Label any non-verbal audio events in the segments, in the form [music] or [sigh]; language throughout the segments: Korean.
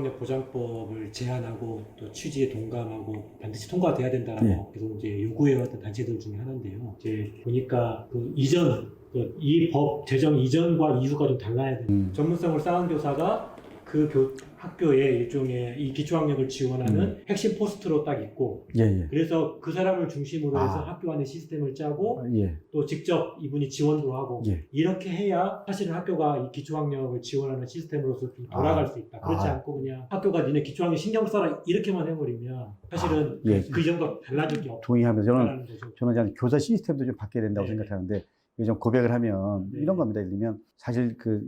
기초학력 보장법을 제안하고 또 취지에 동감하고 반드시 통과돼야 된다라고 예. 계속 이제 요구해왔던 단체들 중에 하나인데요. 이제 보니까 그 이전 이법 제정 이전과 이후가 좀 달라야 돼요. 음. 전문성을 쌓은 교사가 그 교, 학교에 일종의 이 기초학력을 지원하는 음. 핵심 포스트로 딱 있고 예, 예. 그래서 그 사람을 중심으로 해서 아. 학교 안에 시스템을 짜고 예. 또 직접 이분이 지원도 하고 예. 이렇게 해야 사실은 학교가 이 기초학력을 지원하는 시스템으로서 좀 돌아갈 아. 수 있다. 그렇지 아. 않고 그냥 학교가 니네 기초학력 신경 써라 이렇게만 해버리면 사실은 예. 그 이전과 달라질 게 동의하면서 저는. 저는 이제 교사 시스템도 좀 바뀌어야 된다고 네. 생각하는데 좀 고백을 하면 네. 이런 겁니다. 예를 들면 사실 그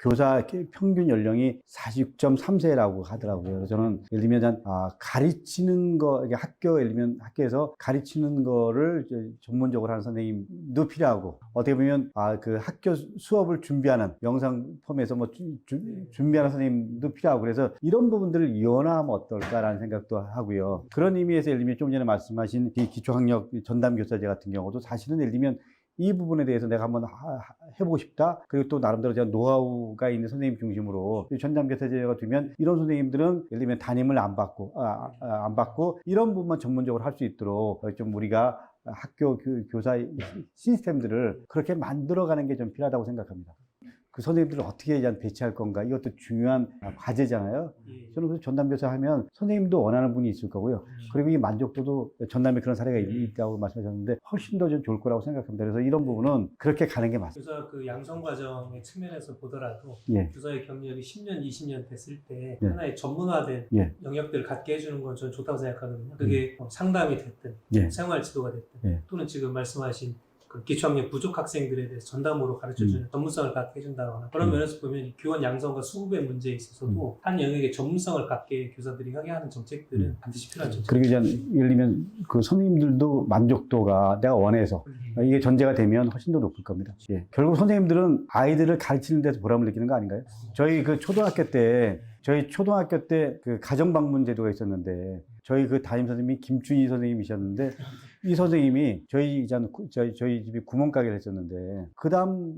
교사 평균 연령이 40.3세라고 하더라고요. 그래서 저는 예를 들면 한, 아, 가르치는 거, 학교, 예를 들면 학교에서 가르치는 거를 전문적으로 하는 선생님도 필요하고, 어떻게 보면, 아, 그 학교 수업을 준비하는 영상 폼에서 뭐 주- 주- 준비하는 선생님도 필요하고, 그래서 이런 부분들을 이원화하면 어떨까라는 생각도 하고요. 그런 의미에서 예를 들면 좀 전에 말씀하신 이 기초학력 전담 교사제 같은 경우도 사실은 예를 들면 이 부분에 대해서 내가 한번 해보고 싶다. 그리고 또 나름대로 제가 노하우가 있는 선생님 중심으로 이 전담교사제가 되면 이런 선생님들은 예를 들면 담임을 안 받고 아, 아, 안 받고 이런 부분만 전문적으로 할 수 있도록 좀 우리가 학교 교, 교사 [laughs] 시스템들을 그렇게 만들어가는 게 좀 필요하다고 생각합니다. 그 선생님들을 어떻게 이제 배치할 건가 이것도 중요한 과제잖아요. 예. 저는 그래서 전담교사 하면 선생님도 원하는 분이 있을 거고요. 그리고 이 만족도도 전남에 그런 사례가 있- 있다고 말씀하셨는데 훨씬 더 좀 좋을 거라고 생각합니다. 그래서 이런 부분은 그렇게 가는 게 맞습니다. 교사 그 양성 과정의 측면에서 보더라도 예. 교사의 경력이 10년, 20년 됐을 때 예. 하나의 전문화된 예. 음. 영역들을 갖게 해주는 건 저는 좋다고 생각하거든요. 그게 뭐 상담이 됐든 예. 생활 지도가 됐든 예. 또는 지금 말씀하신 그 기초학력 부족 학생들에 대해서 전담으로 가르쳐주는 전문성을 갖게 해준다거나 그런 음. 면에서 보면 이 교원 양성과 수급의 문제에 있어서도 한 영역의 전문성을 갖게 교사들이 하게 하는 정책들은 음. 반드시 필요한 정책. 그리고 이제 예를 들면 그 선생님들도 만족도가 내가 원해서 이게 전제가 되면 훨씬 더 높을 겁니다. 예. 결국 선생님들은 아이들을 가르치는 데서 보람을 느끼는 거 아닌가요? 저희 그 초등학교 때 저희 초등학교 때 그 가정 방문 제도가 있었는데 저희 그 담임 선생님이 김춘희 선생님이셨는데 이 선생님이 저희 구- 저희 저희 집이 구멍가게를 했었는데 그다음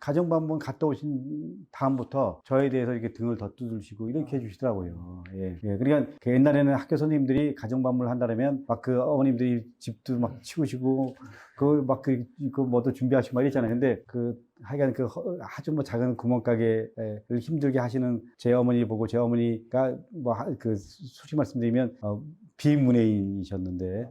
가정 방문 갔다 오신 다음부터 저에 대해서 이렇게 등을 더 두드리시고 이렇게 해주시더라고요. 예. 예. 그러니까 그 옛날에는 학교 선생님들이 가정 방문을 한다면 막 그 어머님들이 집도 막 치우시고 그막그 그 뭐도 준비하시고 막 이랬잖아요. 근데 그 하여간 그 허- 아주 뭐 작은 구멍가게를 힘들게 하시는 제 어머니 보고 제 어머니가 뭐 그 솔직히 말씀드리면 어, 비문예인이셨는데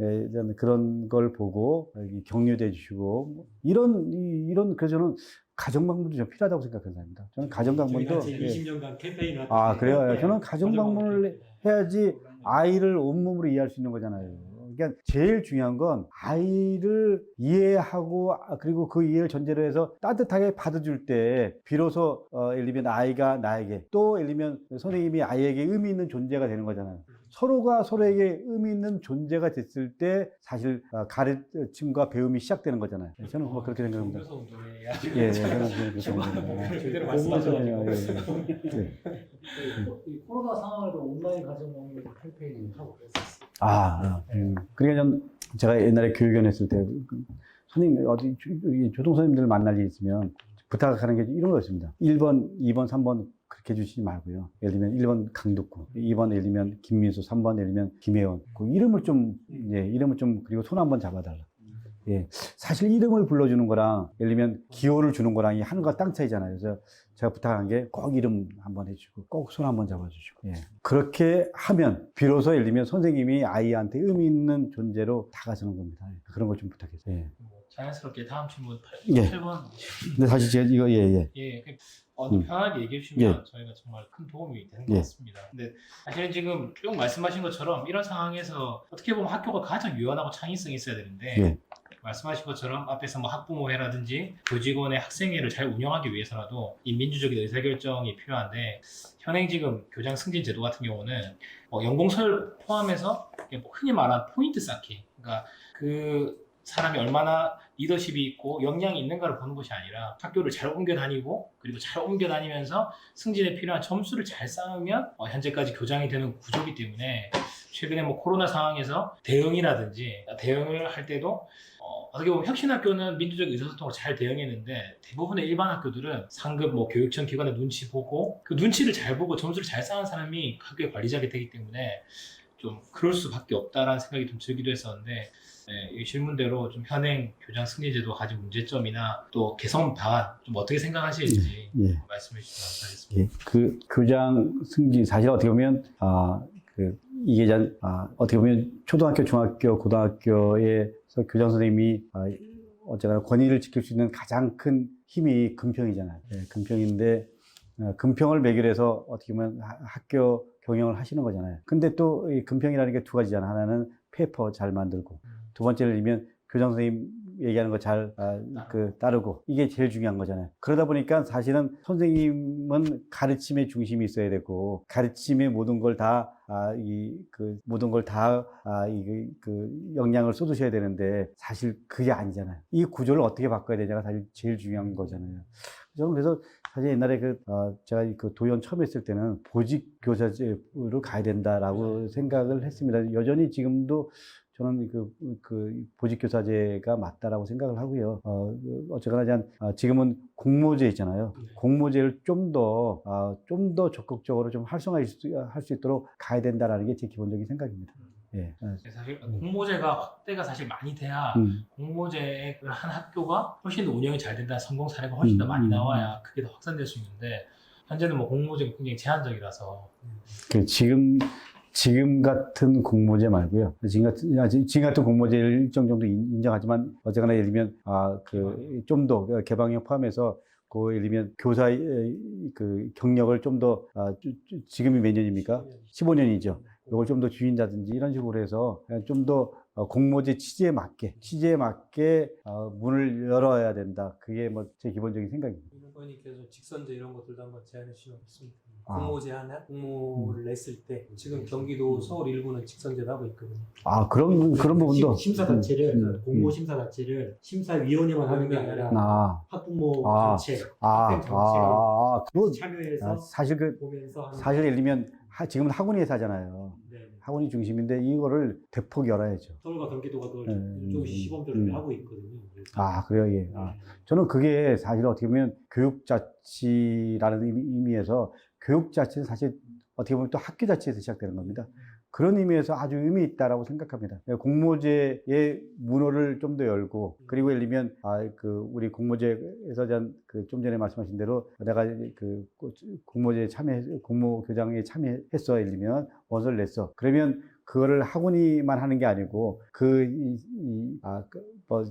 예, 저는 그런 걸 보고 해주시고 뭐 이런 이, 이런 그래서 저는 가정 방문도 좀 필요하다고 생각하는 사람입니다. 저는 가정 방문도 저희 예. 20년간 캠페인을 아 그래요. 있는데 저는 가정 방문을 해야지 아이를 온몸으로 이해할 수 있는 거잖아요. 그러니까 제일 중요한 건 아이를 이해하고 아, 그리고 그 이해를 전제로 해서 따뜻하게 받아줄 때 비로소 어, 예를 들면 아이가 나에게 또 예를 들면 선생님이 아이에게 의미 있는 존재가 되는 거잖아요. 서로가 서로에게 의미 있는 존재가 됐을 때 사실 어, 가르침과 배움이 시작되는 거잖아요. 저는 뭐 그렇게 생각합니다. 예, 예, 저는 그렇게 생각합니다. 예, 예, 예. 이 코로나 상황에도 온라인 가정 방문 캠페인을 하고 그랬었어요. 아, 음. 그러니까 전 제가 옛날에 교육원 했을 때 그, 선생님 어디 조동 선생님들 만날 일 있으면 부탁하는 게 이런 거였습니다. 1번, 2번, 3번 그렇게 해주시지 말고요. 예를 들면 1번 강덕구, 2번 예를 들면 김민수, 3번 예를 들면 김혜원. 그 이름을 좀, 예, 이름을 좀 그리고 손 한번 잡아달라. 예, 사실 이름을 불러주는 거랑 예를 들면 기호를 주는 거랑 이 하늘과 땅 차이잖아요. 그래서 제가 부탁한 게 꼭 이름 한번 해주고 꼭 손 한번 잡아주시고 예. 그렇게 하면 비로소 예를 들면 선생님이 아이한테 의미 있는 존재로 다가서는 겁니다. 예. 그런 걸 좀 부탁했어요. 예. 뭐 자연스럽게 다음 질문 8, 예. 8번 근데 사실 제가 이거 예 예 예, 그, 어, 음. 편하게 얘기해 주시면 예. 저희가 정말 큰 도움이 되는 것 예. 같습니다. 근데 사실은 지금 쭉 말씀하신 것처럼 이런 상황에서 어떻게 보면 학교가 가장 유연하고 창의성이 있어야 되는데 예. 말씀하신 것처럼 앞에서 뭐 학부모회라든지 교직원의 학생회를 잘 운영하기 위해서라도 이 민주적인 의사결정이 필요한데 현행 지금 교장 승진 제도 같은 경우는 뭐 연공설 포함해서 뭐 흔히 말하는 포인트 쌓기 그러니까 그 사람이 얼마나 리더십이 있고 역량이 있는가를 보는 것이 아니라 학교를 잘 옮겨 다니고 그리고 잘 옮겨 다니면서 승진에 필요한 점수를 잘 쌓으면 어, 현재까지 교장이 되는 구조이기 때문에 최근에 뭐 코로나 상황에서 대응이라든지 대응을 할 때도 어, 어떻게 보면 혁신학교는 민주적 의사소통을 잘 대응했는데 대부분의 일반 학교들은 상급 뭐 교육청 기관의 눈치 보고 그 눈치를 잘 보고 점수를 잘 쌓은 사람이 학교의 관리자가 되기 때문에 좀 그럴 수밖에 없다라는 생각이 좀 들기도 했었는데 네, 이 질문대로 좀 현행 교장 승리제도 가진 문제점이나 또 개선 방안 좀 어떻게 생각하시는지 예. 말씀해 주시면 감사하겠습니다. 예, 그 교장 승진 사실 어떻게 보면 아, 그 이게 전 아, 어떻게 보면 초등학교, 중학교, 고등학교에서 교장 선생님이 아, 어쨌거나 권위를 지킬 수 있는 가장 큰 힘이 금평이잖아요. 예, 금평인데 어, 금평을 매결해서 어떻게 보면 하- 학교 경영을 하시는 거잖아요. 근데 또 이 금평이라는 게 두 가지잖아. 하나는 페이퍼 잘 만들고 두 번째를 이면 교장 선생님 얘기하는 거잘 아, 그 따르고 이게 제일 중요한 거잖아요. 그러다 보니까 사실은 선생님은 가르침의 중심이 있어야 되고 가르침의 모든 걸다 아, 이, 그, 모든 걸 다, 아, 이, 그, 그, 역량을 쏟으셔야 되는데, 사실 그게 아니잖아요. 이 구조를 어떻게 바꿔야 되냐가 사실 제일 중요한 거잖아요. 저는 그래서 사실 옛날에 그, 어, 제가 그 도연 처음 했을 때는 보직 교사제로 가야 된다라고 생각을 했습니다. 여전히 지금도 저는 그, 그 보직교사제가 맞다라고 생각을 하고요. 어, 그 어쨌거나 전, 아, 지금은 공모제 있잖아요. 공모제를 좀 더, 아, 좀더 적극적으로 좀 활성화할 수, 할 수 있도록 가야 된다라는 게 제 기본적인 생각입니다. 예. 어, 사실 공모제가 확대가 사실 많이 돼야 음, 공모제를 한 학교가 훨씬 더 운영이 잘 된다는 성공 사례가 훨씬 더 많이 음, 나와야 그게 더 확산될 수 있는데 현재는 뭐 공모제가 굉장히 제한적이라서 그 지금, 지금 같은 공모제 말고요. 지금 같은, 아, 지- 지금 같은 공모제를 일정 정도 인- 인정하지만 어쨌거나 예를 들면, 아, 그, 좀 더, 개방형 포함해서 그 예를 들면 교사의 그 경력을 좀 더, 아, 지금이 몇 년입니까? 15년이죠. 이걸 좀 더 주인다든지 이런 식으로 해서 좀 더 공모제 취지에 맞게, 취지에 맞게 어, 문을 열어야 된다. 그게 뭐 제 기본적인 생각입니다. 일본님께서 직선제 이런 것들도 한번 제안해 주시면 좋겠습니다. 아. 공모제 하나 공모를 냈을 때 지금 경기도 서울 일부는 직선제도 하고 있거든요. 아, 그런, 그런 부분도. 심, 사 자체를 음, 음. 공모 심사 자체를 심사위원회만 하는 게 아니라 아, 학부모 아, 전체 아, 아, 학생 전체가 아, 아, 참여해서 아, 사실 그, 보면서 사실 예를 들면, 하- 지금은 학원이 회사잖아요. 네. 학원이 중심인데 이거를 대폭 열어야죠. 서울과 경기도가 그걸 음, 조금씩 음, 시범적으로 음. 하고 있거든요. 그래서 아, 그래요, 예. 아, 네. 저는 그게 사실 어떻게 보면 교육자치라는 의미- 의미에서 교육자치는 사실 어떻게 보면 또 학교자치에서 시작되는 겁니다. 그런 의미에서 아주 의미 있다라고 생각합니다. 예, 공모제의 문호를 좀 더 열고 그리고 예를 들면 아 그 우리 공모제에서 전그좀 전에 말씀하신 대로 내가 그 공모제에 참여 공모 교장에 참여했어 예를 들면 원서를 냈어 그러면 그거를 학원이만 하는 게 아니고 그이아뭐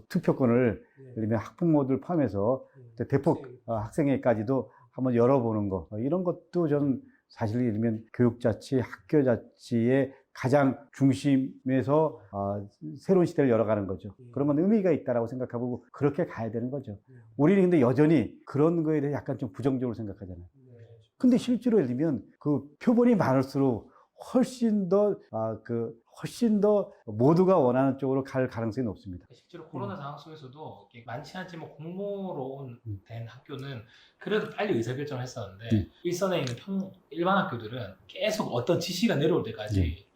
투표권을 네. 예를 들면 학부모들 포함해서 네. 대폭 어, 학생회까지도 한번 열어보는 거 어, 이런 것도 저는 사실 예를 들면 교육자치, 학교자치의 가장 중심에서 어, 새로운 시대를 열어가는 거죠. 음. 그러면 의미가 있다라고 생각하고 그렇게 가야 되는 거죠. 음. 우리는 근데 여전히 그런 거에 대해 약간 좀 부정적으로 생각하잖아요. 네. 근데 실제로 예를 들면 그 표본이 많을수록 훨씬 더, 아, 그, 훨씬 더 모두가 원하는 쪽으로 갈 가능성이 높습니다. 실제로 코로나 상황 속에서도 이게 많지 않지만 공모로 온- 음. 된 학교는 그래도 빨리 의사결정을 했었는데 음. 일선에 있는 평, 일반 학교들은 계속 어떤 지시가 내려올 때까지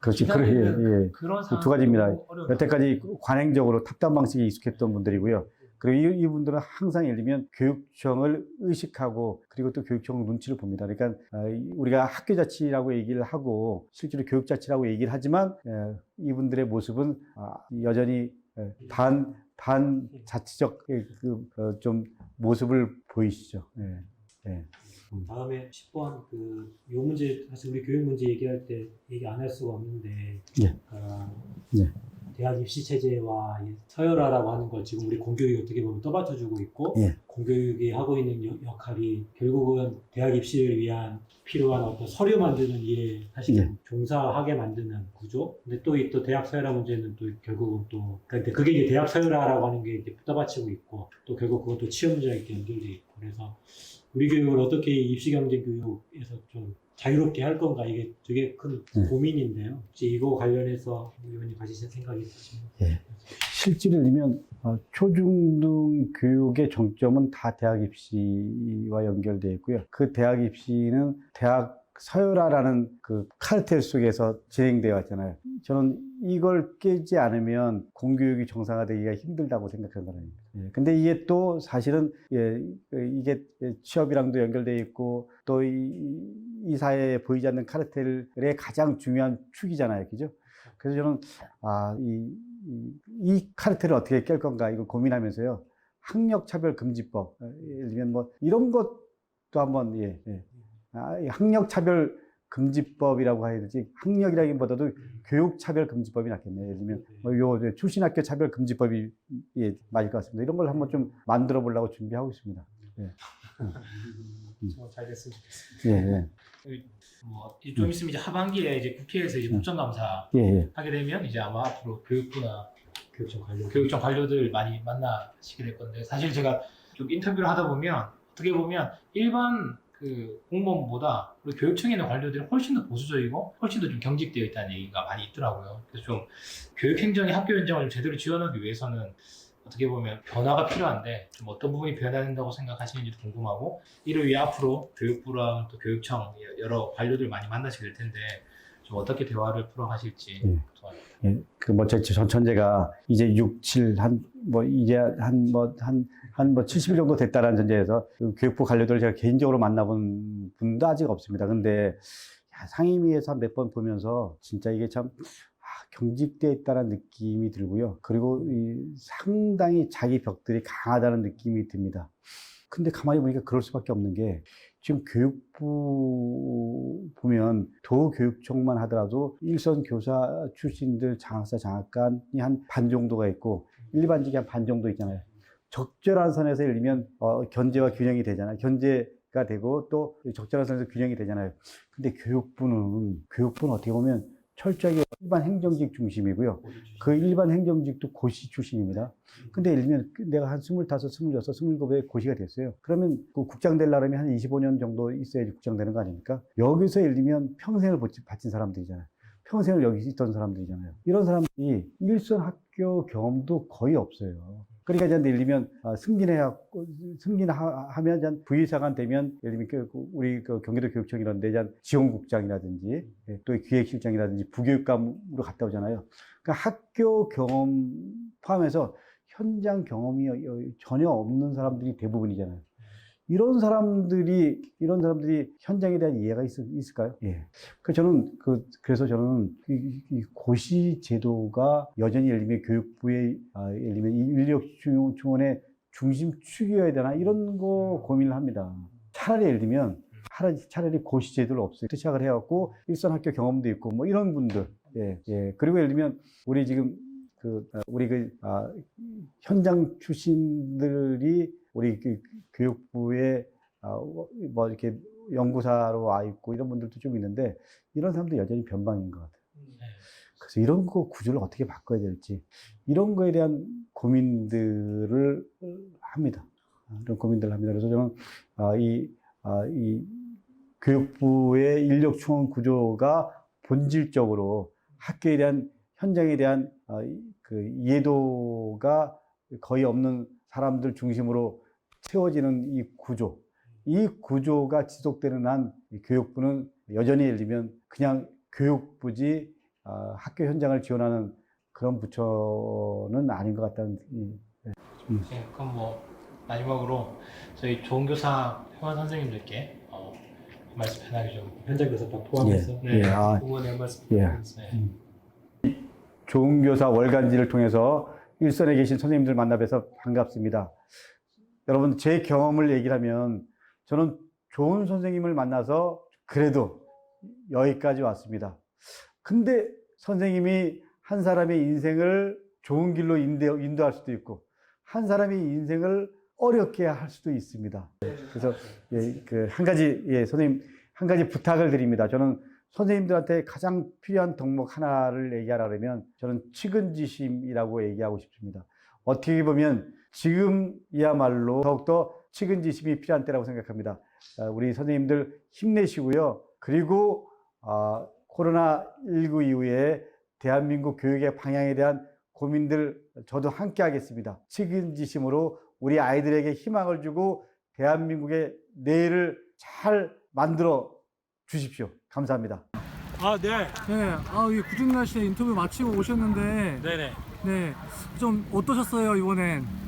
그렇지. 그래, 예, 예. 그런 그 상황 두 가지입니다. 여태까지 관행적으로 탑다운 방식에 익숙했던 분들이고요. 그리고 이, 이분들은 항상 예를 들면 교육청을 의식하고 그리고 또 교육청 눈치를 봅니다. 그러니까 어, 이- 우리가 학교 자치라고 얘기를 하고 실제로 교육 자치라고 얘기를 하지만 에, 이분들의 모습은 아, 여전히 에, 반, 반 자치적 에, 그, 어, 좀 모습을 보이시죠. 예. 예. 다음에 10번 그 요 문제 사실 우리 교육 문제 얘기할 때 얘기 안 할 수가 없는데 예. 어, 예. 대학 입시 체제와 이 서열화라고 하는 걸 지금 우리 공교육이 어떻게 보면 떠받쳐주고 있고 예. 공교육이 하고 있는 역- 역할이 결국은 대학 입시를 위한 필요한 어떤 서류 만드는 일에 사실 예. 종사하게 만드는 구조. 근데 또 이 또 대학 서열화 문제는 또 결국은 또 근데 그게 이제 대학 서열화라고 하는 게 이제 떠받치고 있고 또 결국 그것도 취업 문제와 이렇게 연결돼 있고 그래서 우리 교육을 어떻게 입시 경제 교육에서 좀 자유롭게 할 건가 이게 되게 큰 네. 고민인데요. 혹시 이거 관련해서 의원님 가지신 생각이 있으신가요? 실질을 들면 어, 초중등 교육의 정점은 다 대학 입시와 연결되어 있고요. 그 대학 입시는 대학 서열화라는 그 카르텔 속에서 진행되어 왔잖아요. 저는 이걸 깨지 않으면 공교육이 정상화되기가 힘들다고 생각하는 사람입니다. 예, 근데 이게 또 사실은 예, 그 이게 취업이랑도 연결되어 있고 또이이 사회에 보이지 않는 카르텔의 가장 중요한 축이잖아요. 그죠? 그래서 저는 아, 이, 이, 이 카르텔을 어떻게 깰 건가 이걸 고민하면서요. 학력 차별 금지법, 어, 예를 들면 뭐 이런 것도 한번 예, 예. 아, 이 학력 차별 금지법이라고 해야 되지 학력이라기보다도 교육차별금지법이 낫겠네요. 예를 들면 뭐요 출신학교 차별금지법이 예, 맞을 것 같습니다. 이런 걸 한번 좀 만들어 보려고 준비하고 있습니다. 정말 잘 됐으면 좋겠습니다. 예, 예, 뭐, 이제 좀 있으면 이제 하반기에 이제 국회에서 이제 국정 감사 예, 예. 하게 되면 이제 아마 앞으로 교육부나 교육청 관련 교육청 관료들 많이 만나시게 될 건데 사실 제가 좀 인터뷰를 하다 보면 어떻게 보면 일반 그 공무원보다 우리 교육청에 있는 관료들이 훨씬 더 보수적이고 훨씬 더 좀 경직되어 있다는 얘기가 많이 있더라고요. 그래서 좀 교육 행정이 학교 현장을 좀 제대로 지원하기 위해서는 어떻게 보면 변화가 필요한데 좀 어떤 부분이 변화된다고 생각하시는지도 궁금하고 이를 위해 앞으로 교육부랑 또 교육청 여러 관료들 많이 만나시게 될 텐데 좀 어떻게 대화를 풀어가실지 예. 궁금합니다. 예, 그뭐 전 전제가 이제 6, 7, 한 뭐 이제 한 뭐 한 한 뭐 70일 정도 됐다라는 전제에서 그 교육부 관료들 제가 개인적으로 만나본 분도 아직 없습니다. 근데 야, 상임위에서 몇 번 보면서 진짜 이게 참 아, 경직돼 있다는 느낌이 들고요. 그리고 이 상당히 자기 벽들이 강하다는 느낌이 듭니다. 근데 가만히 보니까 그럴 수밖에 없는 게 지금 교육부 보면 도교육청만 하더라도 일선 교사 출신들 장학사 장학관이 한 반 정도가 있고 일반직이 한 반 정도 있잖아요. 적절한 선에서 예를 들면 어, 견제와 균형이 되잖아요. 견제가 되고 또 적절한 선에서 균형이 되잖아요. 근데 교육부는 교육부는 어떻게 보면 철저하게 일반 행정직 중심이고요. 그 일반 행정직도 고시 출신입니다. 근데 예를 들면 그 내가 한 스물다섯, 스물여섯, 스물일곱에 고시가 됐어요. 그러면 그 국장 되려면 한 25년 정도 있어야지 국장 되는 거 아닙니까? 여기서 예를 들면 평생을 바친 사람들이잖아요. 평생을 여기 있던 사람들이잖아요. 이런 사람들이 일선 학교 경험도 거의 없어요. 그러니까 이제 예를 들면 아, 승진해야 승진하면 이제 부의사관 되면 예를 들면 그 우리 그 경기도 교육청 이런 데 이제 지원국장이라든지 예, 또 기획실장이라든지 부교육감으로 갔다 오잖아요. 그러니까 학교 경험 포함해서 현장 경험이 여- 전혀 없는 사람들이 대부분이잖아요. 이런 사람들이 이런 사람들이 현장에 대한 이해가 있, 을까요 예. 그 저는 그 그래서 저는 이, 이 고시 제도가 여전히 예를 들면 교육부의 아, 예를 들면 인력 중- 중원의 중심축이어야 되나 이런 거 고민을 합니다. 차라리 예를 들면 차라리, 차라리 고시 제도를 없애고 시작을 해갖고 일선 학교 경험도 있고 뭐 이런 분들 예, 예. 그리고 예를 들면 우리 지금 그 아, 우리 그 아, 현장 출신들이 우리 그 교육부에 아, 뭐 이렇게 연구사로 와 있고 이런 분들도 좀 있는데 이런 사람도 여전히 변방인 것 같아요. 그래서 이런 거 구조를 어떻게 바꿔야 될지 이런 거에 대한 고민들을 합니다. 아, 이런 고민들을 합니다. 그래서 저는 아, 이, 아, 이 교육부의 인력 충원 구조가 본질적으로 학교에 대한 현장에 대한 아, 이- 그 이해도가 거의 없는 사람들 중심으로 채워지는 이 구조, 이 구조가 지속되는 한이 교육부는 여전히 예를 들면 그냥 교육부지 아, 학교 현장을 지원하는 그런 부처는 아닌 것 같다는 이- 네, 그럼 뭐 마지막으로 저희 조은교사 회원 선생님들께 어, 말씀 편하게 좀 현장 교사법 포함해서 네, 예, 아, 응원의 한 말씀 예. 부탁드리겠습니다. 네. 좋은 교사 월간지를 통해서 일선에 계신 선생님들 만나 뵈서 반갑습니다. 여러분, 제 경험을 얘기를 하면 저는 좋은 선생님을 만나서 그래도 여기까지 왔습니다. 근데 선생님이 한 사람의 인생을 좋은 길로 인도, 인도 할 수도 있고, 한 사람의 인생을 어렵게 할 수도 있습니다. 그래서, 예, 그, 한 가지, 예, 선생님, 한 가지 부탁을 드립니다. 저는 선생님들한테 가장 필요한 덕목 하나를 얘기하려면 저는 측은지심이라고 얘기하고 싶습니다. 어떻게 보면 지금이야말로 더욱더 측은지심이 필요한 때라고 생각합니다. 아, 우리 선생님들 힘내시고요. 그리고 아, 코로나19 이후에 대한민국 교육의 방향에 대한 고민들 저도 함께 하겠습니다. 책임지심으로 우리 아이들에게 희망을 주고 대한민국의 내일을 잘 만들어 주십시오. 감사합니다. 아, 네. 네, 아, 이 굳은 날씨에 인터뷰 마치고 오셨는데, 네네. 네, 좀 어떠셨어요, 이번엔?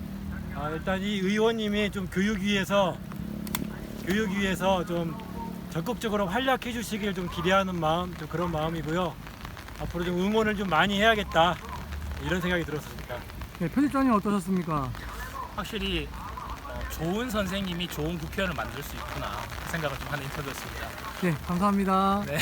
아, 일단 이 의원님이 좀 교육위에서 교육위에서 좀 적극적으로 활약해 주시길 좀 기대하는 마음, 좀 그런 마음이고요. 앞으로 좀 응원을 좀 많이 해야겠다. 이런 생각이 들었습니다. 네, 편집장님 어떠셨습니까? 확실히 어, 좋은 선생님이 좋은 국회의원을 만들 수 있구나 그 생각을 좀 하는 인터뷰였습니다. 네, 감사합니다. 네.